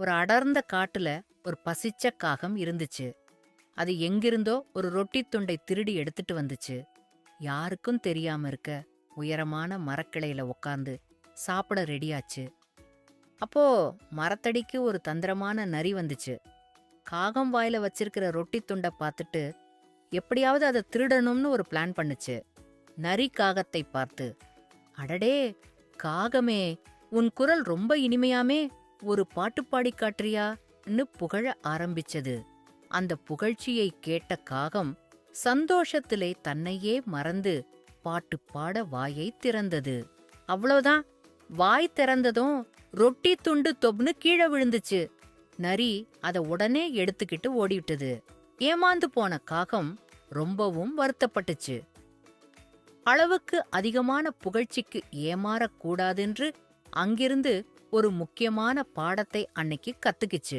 ஒரு அடர்ந்த காட்டுல ஒரு பசிச்ச காகம் இருந்துச்சு. அது எங்கிருந்தோ ஒரு ரொட்டி துண்டை திருடி எடுத்துட்டு வந்துச்சு. யாருக்கும் தெரியாம இருக்க உயரமான மரக்கிளையில உக்காந்து சாப்பிட ரெடியாச்சு. அப்போ மரத்தடிக்கு ஒரு தந்திரமான நரி வந்துச்சு. காகம் வாயில வச்சிருக்கிற ரொட்டி துண்டை பார்த்துட்டு எப்படியாவது அதை திருடணும்னு ஒரு பிளான் பண்ணுச்சு. நரி காகத்தை பார்த்து அடடே காகமே உன் குரல் ரொம்ப இனிமையாமே ஒரு பாட்டு பாடி காட்டுறியான்னு புகழ ஆரம்பிச்சது. அந்த புகழ்ச்சியை கேட்ட காகம் சந்தோஷத்திலே தன்னையே மறந்து பாட்டு பாட வாயை திறந்தது. அவ்வளவுதான். வாய் திறந்ததும் ரொட்டி துண்டு தொப்னு கீழே விழுந்துச்சு. நரி அத உடனே எடுத்துக்கிட்டு ஓடிவிட்டது. ஏமாந்து போன காகம் ரொம்பவும் வருத்தப்பட்டுச்சு. அளவுக்கு அதிகமான புகழ்ச்சிக்கு ஏமாறக்கூடாதென்று அங்கிருந்து ஒரு முக்கியமான பாடத்தை அன்னைக்கு கத்துக்கிச்சு.